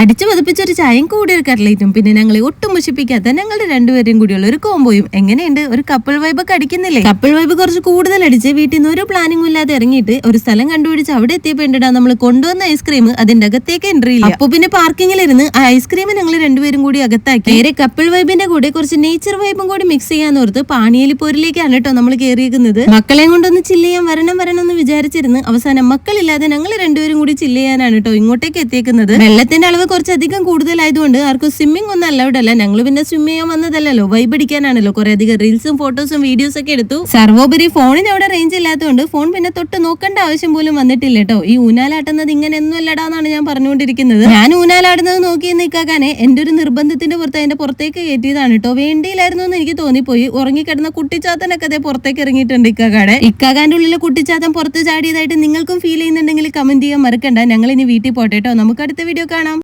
അടിച്ചു പതിപ്പിച്ചൊരു ചായയും കൂടി ഒരു കട്ട്ലേറ്റും പിന്നെ ഞങ്ങളെ ഒട്ടും മുഷിപ്പിക്കാത്ത ഞങ്ങളുടെ രണ്ടുപേരും കൂടിയുള്ള ഒരു കോമ്പോയും എങ്ങനെയുണ്ട്? ഒരു കപ്പിൾ വൈബ് ഒക്കെ അടിക്കുന്നില്ലേ? കപ്പിൾ വൈബ് കുറച്ച് കൂടുതൽ അടിച്ച് വീട്ടിൽ നിന്ന് ഒരു പ്ലാനിങ്ങും ഇല്ലാതെ ഇറങ്ങിയിട്ട് ഒരു സ്ഥലം കണ്ടുപിടിച്ച് അവിടെ എത്തിയപ്പോ ഉണ്ടടാ നമ്മൾ കൊണ്ടുവന്ന ഐസ്ക്രീം അതിന്റെ അകത്തേക്ക് എൻട്രി ഇല്ല. അപ്പൊ പിന്നെ പാർക്കിങ്ങിലിരുന്ന് ആ ഐസ്ക്രീം ഞങ്ങൾ രണ്ടുപേരും കൂടി അകത്താക്കി. നേരെ കപ്പിൾ വൈബിന്റെ കൂടെ കുറച്ച് നേച്ചർ വൈബും കൂടി മിക്സ് ചെയ്യാന്ന് ഓർത്ത് പാണിയേലിപ്പോരിലേക്കാണ് കേട്ടോ നമ്മൾ കയറിയിരിക്കുന്നത് മക്കളെ കൊണ്ടൊന്ന് ചില്ല് ചെയ്യാൻ വരണം വരണം എന്ന് വിചാരിച്ചിരുന്നു അവസാനം മക്കളില്ലാതെ ഞങ്ങൾ രണ്ടുപേരും കൂടി ചില്ല് ചെയ്യാനാണ് കേട്ടോ ഇങ്ങോട്ടേക്ക് എത്തിയേക്കുന്നത്. വെള്ളത്തിന്റെ അളവ് കുറച്ചധികം കൂടുതലായതുകൊണ്ട് ആർക്കും സ്വിമ്മിംഗ് ഒന്നും അലൗഡ് അല്ല. ഞങ്ങൾ പിന്നെ സ്വിം ചെയ്യാൻ വന്നതല്ലല്ലോ. വൈബ് അടിക്കാനാണല്ലോ കുറെ അധികം റീൽസും ഫോട്ടോസും വീഡിയോസ് ഒക്കെ എടുത്തു. സർവോപരി ഫോണിന് അവിടെ റേഞ്ച് ഇല്ലാത്തതുകൊണ്ട് ഫോൺ പിന്നെ തൊട്ട് നോക്കേണ്ട ആവശ്യം പോലും വന്നിട്ടില്ല കേട്ടോ ഈ ഊനാലാട്ടുന്നത് ഇങ്ങനെയൊന്നും അല്ലടാന്നാണ് ഞാൻ പറഞ്ഞുകൊണ്ടിരിക്കുന്നത്. ഞാൻ ഊനാലാടുന്നത് നോക്കി നിൽക്കാനെ എന്റെ ഒരു നിർബന്ധത്തിന്റെ പുറത്ത് അതിന്റെ പുറത്തേക്ക് കയറ്റിയതാണ് കേട്ടോ വേണ്ടിയില്ലായിരുന്നു എന്ന് എനിക്ക് തോന്നിപ്പോയി. ഉറങ്ങിക്കിടന്ന കുട്ടിച്ചാത്തനൊക്കെ അതേ പുറത്തേക്ക് ഇറങ്ങിയിട്ടുണ്ട് ഇക്കാകാടെ ഇക്കാകാന്റെ ഉള്ളിലെ കുട്ടിച്ചാത്തൻ പുറത്ത് ചാടിയതായിട്ട് നിങ്ങൾക്കും ഫീൽ ചെയ്യുന്നുണ്ടെങ്കിൽ കമന്റ് ചെയ്യാൻ മറക്കണ്ട. ഞങ്ങൾ ഇനി വീട്ടിൽ പോട്ടെ കേട്ടോ നമുക്ക് അടുത്ത വീഡിയോ കാണാം.